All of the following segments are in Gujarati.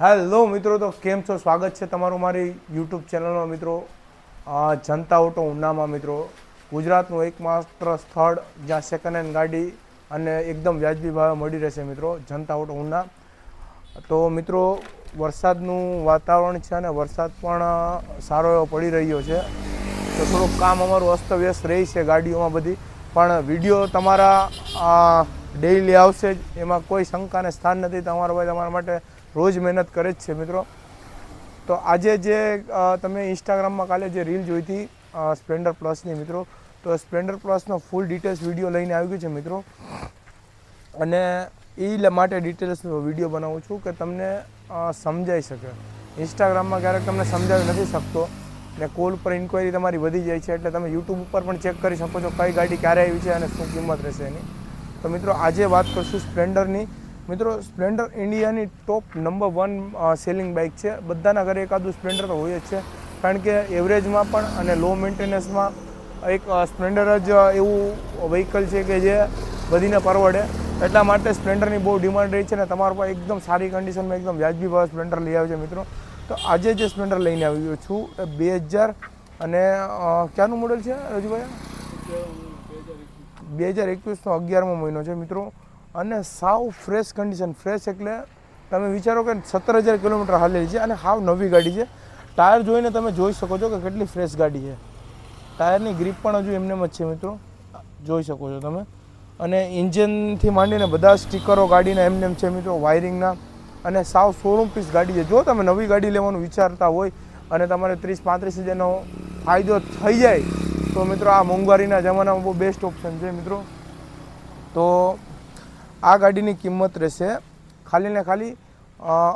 હેલો મિત્રો, તો કેમ છો? સ્વાગત છે તમારું મારી યુટ્યુબ ચેનલમાં મિત્રો. જનતા ઓટો ઉનામાં મિત્રો. ગુજરાતનું એકમાત્ર સ્થળ જ્યાં સેકન્ડ હેન્ડ ગાડી અને એકદમ વ્યાજબી ભાવે મળી રહેશે મિત્રો, જનતા ઓટો ઉના. તો મિત્રો, વરસાદનું વાતાવરણ છે અને વરસાદ પણ સારો એવો પડી રહ્યો છે. તો થોડુંક કામ અમારું અસ્તવ્યસ્ત રહી છે ગાડીઓમાં બધી. પણ વીડિયો તમારા ડેઈલી આવશે જ. એમાં કોઈ શંકાને સ્થાન નથી તમારા ભાઈ, તમારા માટે રોજ મહેનત કરે જ છે, મિત્રો. તો આજે જે તમે ઇન્સ્ટાગ્રામમાં કાલે જે રીલ જોઈ હતી સ્પ્લેન્ડર પ્લસની મિત્રો. તો સ્પ્લેન્ડર પ્લસનો ફૂલ ડિટેલ્સ વીડિયો લઈને આવી ગયો છે, મિત્રો. અને એ માટે ડિટેલ્સ વીડિયો બનાવું છું કે તમને સમજાઈ શકે. ઇન્સ્ટાગ્રામમાં ક્યારેક તમને સમજાવી નથી શકતો ને કોલ પર ઇન્ક્વાયરી તમારી વધી જાય છે એટલે તમે યુટ્યુબ ઉપર પણ ચેક કરી શકો છો કઈ ગાડી ક્યારે આવી છે અને શું કિંમત રહેશે એની. તો મિત્રો, આજે વાત કરશું સ્પ્લેન્ડરની મિત્રો સ્પ્લેન્ડર ઇન્ડિયાની top number one selling bike છે. બધાના ઘરે એકાદું સ્પ્લેન્ડર તો હોય જ છે. કારણ કે એવરેજમાં પણ અને લો મેન્ટેનન્સમાં એક સ્પ્લેન્ડર જ એવું વ્હીકલ છે કે જે બધીને પરવડે. એટલા માટે સ્પ્લેન્ડરની બહુ ડિમાન્ડ રહી છે અને તમારા પર એકદમ સારી કન્ડિશનમાં એકદમ વ્યાજબી ભાવે સ્પ્લેન્ડર લઈ આવે છે મિત્રો. તો આજે જે સ્પ્લેન્ડર લઈને આવ્યો છું એ બે હજાર અને ક્યાંનું મોડલ છે, રજુભાઈ? બે હજાર એકવીસનો અગિયારમો મહિનો છે મિત્રો. અને સાવ ફ્રેશ કન્ડિશન ફ્રેશ એટલે તમે વિચારો કે સત્તર હજાર કિલોમીટર હાલેલી છે અને હાવ નવી ગાડી છે. ટાયર જોઈને તમે જોઈ શકો છો કે કેટલી ફ્રેશ ગાડી છે. ટાયરની ગ્રીપ પણ હજુ એમને જ છે મિત્રો. જોઈ શકો છો તમે. અને ઇન્જિનથી માંડીને બધા સ્ટીકરો ગાડીના એમને એમ છે મિત્રો વાયરિંગના અને સાવ શોરૂમ પીસ ગાડી છે. જો તમે નવી ગાડી લેવાનું વિચારતા હોય અને તમારે ત્રીસ, પાંત્રીસ હજારનો ફાયદો થઈ જાય, તો મિત્રો આ મોંઘવારીના જમાનામાં બહુ બેસ્ટ ઓપ્શન છે મિત્રો. તો આ ગાડીની કિંમત રહેશે ખાલી ને ખાલી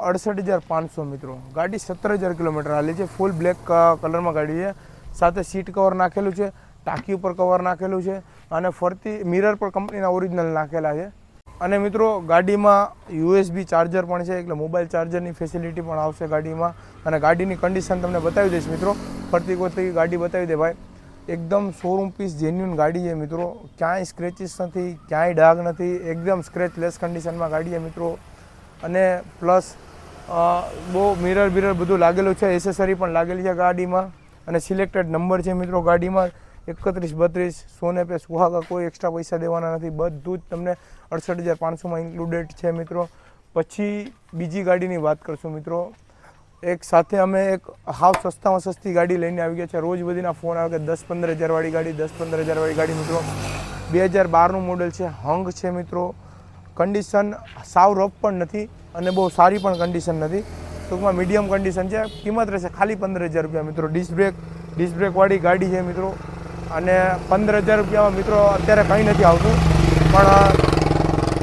અડસઠ હજાર પાંચસો મિત્રો. ગાડી સત્તર હજાર કિલોમીટર હાલી છે. ફૂલ બ્લેક કલરમાં ગાડી છે. સાથે સીટ કવર નાખેલું છે. ટાંકી ઉપર કવર નાખેલું છે. અને ફરતી મિરર પર કંપનીના ઓરિજિનલ નાખેલા છે. અને મિત્રો, ગાડીમાં યુએસબી ચાર્જર પણ છે. એટલે મોબાઈલ ચાર્જરની ફેસિલિટી પણ આવશે ગાડીમાં. અને ગાડીની કન્ડિશન તમને બતાવી દઈશ મિત્રો. ફરતી કોરતી ગાડી બતાવી દે ભાઈ. એકદમ શોરૂમ પીસ જેન્યુન ગાડી છે મિત્રો. ક્યાંય સ્ક્રેચીસ નથી, ક્યાંય ડાઘ નથી, એકદમ સ્ક્રેચલેસ કન્ડિશનમાં ગાડી છે મિત્રો. અને પ્લસ બહુ મિરર બિરર બધું લાગેલું છે એસેસરી પણ લાગેલી છે ગાડીમાં. અને સિલેક્ટેડ નંબર છે મિત્રો ગાડીમાં. એકત્રીસ, બત્રીસ, સોને પે સુહાગા કોઈ એક્સ્ટ્રા પૈસા દેવાના નથી. બધું જ તમને અડસઠ હજાર પાંચસોમાં ઇન્ક્લુડેડ છે મિત્રો. પછી બીજી ગાડીની વાત કરશું મિત્રો. એક સાથે અમે એક હાવ સસ્તામાં સસ્તી ગાડી લઈને આવી ગયા છે રોજ બધીના ફોન આવે કે દસ પંદર હજારવાળી ગાડી, દસ પંદર હજારવાળી ગાડી મિત્રો. બે હજાર બારનું મોડેલ છે. હંગ છે મિત્રો. કન્ડિશન સાવ રફ પણ નથી અને બહુ સારી પણ કન્ડિશન નથી. ટૂંકમાં મીડિયમ કન્ડિશન છે. કિંમત રહેશે ખાલી પંદર હજાર રૂપિયા મિત્રો. ડિસ્ક બ્રેક ડિસ્ક બ્રેકવાળી ગાડી છે મિત્રો. અને પંદર હજાર રૂપિયામાં મિત્રો અત્યારે કંઈ નથી આવતું. પણ,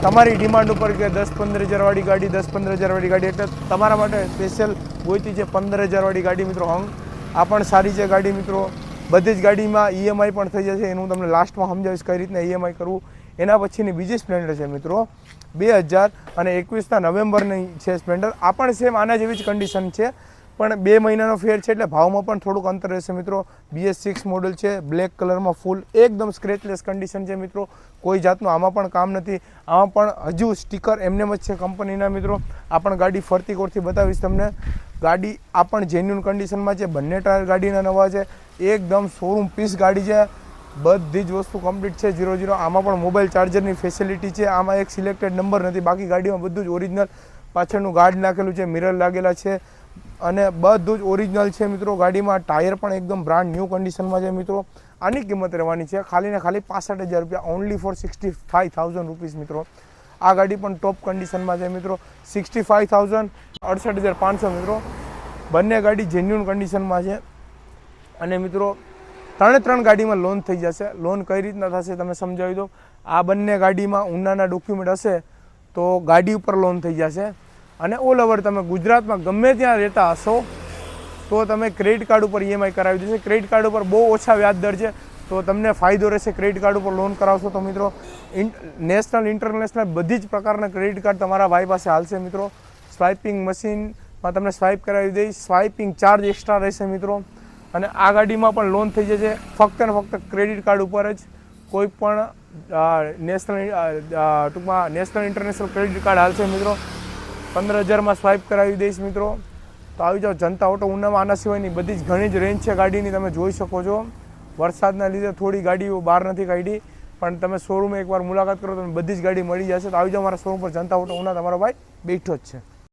તમારી ડિમાન્ડ ઉપર કે દસ પંદર હજારવાળી ગાડી, દસ પંદર હજારવાળી ગાડી એટલે તમારા માટે સ્પેશિયલ ગોઈતી છે પંદર હજારવાળી ગાડી મિત્રો હંગ આ પણ સારી છે ગાડી મિત્રો. બધી જ ગાડીમાં ઈએમઆઈ પણ થઈ જશે. એનું તમને લાસ્ટમાં સમજાવીશ કઈ રીતના ઈએમઆઈ કરવું. એના પછીની બીજી સ્પ્લેન્ડર છે મિત્રો. બે હજાર અને એકવીસના નવેમ્બરની છે સ્પ્લેન્ડર. આ પણ સેમ આના જેવી જ કન્ડિશન છે. પણ બે મહિનાનો ફેર છે એટલે ભાવમાં પણ થોડુંક અંતર રહેશે મિત્રો. બીએસ સિક્સ મોડલ છે. બ્લેક કલરમાં ફૂલ એકદમ સ્ક્રેચલેસ કન્ડિશન છે મિત્રો. કોઈ જાતનું આમાં પણ કામ નથી. આમાં પણ હજુ સ્ટીકર એમને જ છે કંપનીના મિત્રો. આ પણ ગાડી ફરતી કોરથી બતાવીશ તમને. ગાડી, આ પણ જેન્યુન કન્ડિશનમાં છે, બંને ટાયર ગાડીના નવા છે, એકદમ શોરૂમ પીસ ગાડી છે, બધી જ વસ્તુ કમ્પ્લીટ છે ઝીરો ઝીરો આમાં પણ મોબાઈલ ચાર્જરની ફેસિલિટી છે, આમાં એક સિલેક્ટેડ નંબર નથી, બાકી ગાડીમાં બધું જ ઓરિજિનલ પાછળનું ગાર્ડ નાખેલું છે મિરર લાગેલા છે, અને બધું જ ઓરિજિનલ છે મિત્રો. ગાડીમાં ટાયર પણ એકદમ બ્રાન્ડ ન્યૂ કન્ડિશનમાં છે મિત્રો. આની કિંમત રહેવાની છે, ખાલી ને ખાલી પાસઠ હજાર રૂપિયા only four sixty five thousand rupees મિત્રો. આ ગાડી પણ ટોપ કન્ડિશનમાં છે મિત્રો. સિક્સટી ફાઇવ થાઉઝન્ડ અડસઠ હજાર પાંચસો મિત્રો. બંને ગાડી જેન્યુન કન્ડિશનમાં છે. અને મિત્રો, ત્રણે ત્રણ ગાડીમાં લોન થઈ જશે. લોન કઈ રીતના થશે તમે સમજાવી દો. આ બંને ગાડીમાં ઉનાના ડોક્યુમેન્ટ હશે તો ગાડી ઉપર લોન થઈ જશે. અને ઓલ ઓવર તમે ગુજરાતમાં ગમે ત્યાં રહેતા હશો, તો તમે ક્રેડિટ કાર્ડ ઉપર ઈએમઆઈ કરાવી દેશે. ક્રેડિટ કાર્ડ ઉપર બહુ ઓછા વ્યાજ દર છે. તો તમને ફાયદો રહેશે ક્રેડિટ કાર્ડ ઉપર લોન કરાવશો તો મિત્રો નેશનલ, ઇન્ટરનેશનલ બધી જ પ્રકારના ક્રેડિટ કાર્ડ તમારા ભાઈ પાસે હાલશે મિત્રો. સ્વાઇપિંગ મશીનમાં તમને સ્વાઇપ કરાવી દઈશ. સ્વાઇપિંગ ચાર્જ એક્સ્ટ્રા રહેશે મિત્રો. અને આ ગાડીમાં પણ લોન થઈ જશે ફક્ત ને ફક્ત ક્રેડિટ કાર્ડ ઉપર જ. કોઈ પણ નેશનલ ટૂંકમાં નેશનલ, ઇન્ટરનેશનલ ક્રેડિટ કાર્ડ હાલશે મિત્રો. પંદર હજારમાં સ્વાઇપ કરાવી દઈશ મિત્રો. તો આવી જાઓ જનતા ઓટો ઉનામાં આના સિવાયની બધી જ ઘણી જ રેન્જ છે ગાડીની તમે જોઈ શકો છો. વરસાદના લીધે થોડી ગાડીઓ બહાર નથી કાઢી, પણ તમે શોરૂમે એકવાર મુલાકાત કરો તો બધી જ ગાડી મળી જશે. તો આવી જાઓ, મારા શોરૂમ પર જનતા ઓટો ઉના તમારો ભાઈ બેઠો જ છે.